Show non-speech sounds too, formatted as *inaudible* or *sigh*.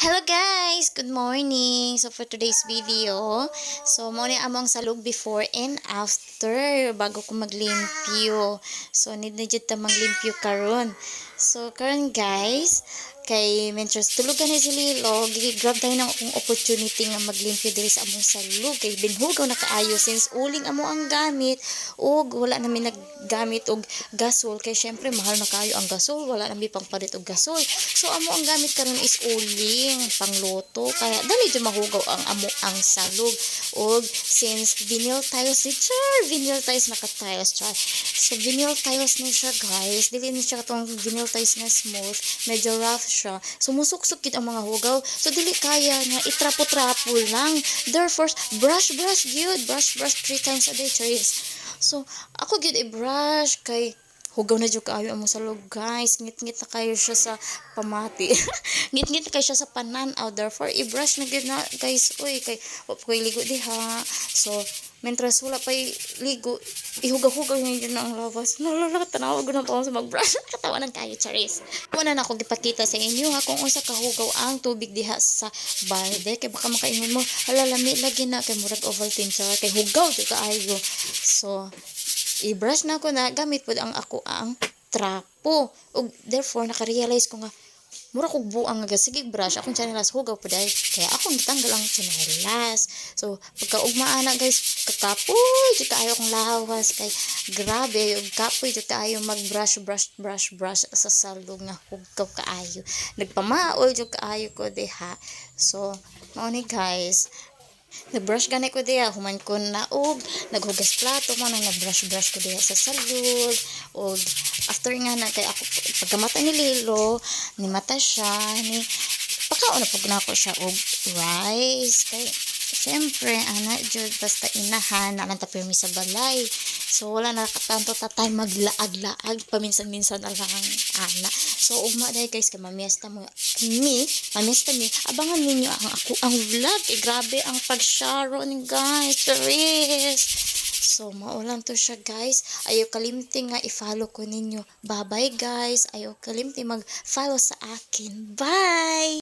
Hello guys! Good morning! So for today's video, so ni among salog before and after bago ko maglimpyo. So need na jud ta maglimpyo karon. So karon guys, kay mentors tulugan ni si Lilo, grab tayo ng opportunity nga maglimpyo diri sa among salog. Kay binhugaw na kaayo since uling amo ang gamit ug wala namin naggamit og gasol. Kay syempre mahal na kayo ang gasol, wala namin pangpalit og gasol. So amo ang gamit karon is uling pangluto kaya dali jud mahugaw ang amo ang salog og since vinyl tiles ni char vinyl tiles naka tiles char. So vinyl tiles na siya guys. Dili ni siya katong vinyl tiles nga smooth medyo rough siya. So musuksok gid ang mga hugaw. So dili kaya nga itrapo-trapo lang. Therefore brush brush gyud. Brush brush three times a day charis. So ako gid i-brush kay hugaw na jud kaayo amo sa guys. Ngit-ngit na kayo siya sa pamati. *laughs* Ngit-ngit na kayo siya sa panan-aw. Therefore i-brush na gyud na guys. Uy kay wa koy ligo diha. So mentras wala pa ligo ihugaw-hugaw niya yun ang labas. Nalala tanaw ko na pa ako sa mag-brush. Katawanan kayo charis. Una na ako gipakita sa inyo ha kung unsa kahugaw ang tubig diha sa balde. Kay baka makaingon mo hala lami lagi na kay murag Ovaltine char kay hugaw jud kaayo so i-brush na ako na gamit po ang ako ang trapo. Ug therefore naka-realize ko nga mura kog buang nga sige brush. Akong chanelas hugaw pa dahil. Kaya akong gitanggal ang chanelas so pagka ugmaan na guys kakapoy jud kaayo kong lawas kay grabe ug kapoy jud kaayo mag brush brush brush brush sa salog nga hugaw kaayo nagpamaol jud kaayo ko diha. So mao guys Nag-brush gani ko diya, human ko na og naghugas plato mo nang nag-brush-brush ko diya sa salud. Og after nga na kay ako pagkamata ni Lilo ni mata siya ni pakaon na pag na ako siya og rice. Kay Siyempre, ana, jud basta inahan, na lang ta pirmi sa balay. So, wala na katanto tatay maglaag-laag, paminsan-minsan na lang ana. So, ugma dahil guys, kay mamiesta mo, mi, mamiesta mi, abangan ninyo ang ako, ang vlog. Eh, grabe ang pag-sharo ni guys, Charis. So, maulan to siya guys. Ayaw kalimti nga i-follow ko ninyo. Bye-bye guys. Ayaw kalimti mag-follow sa akin. Bye!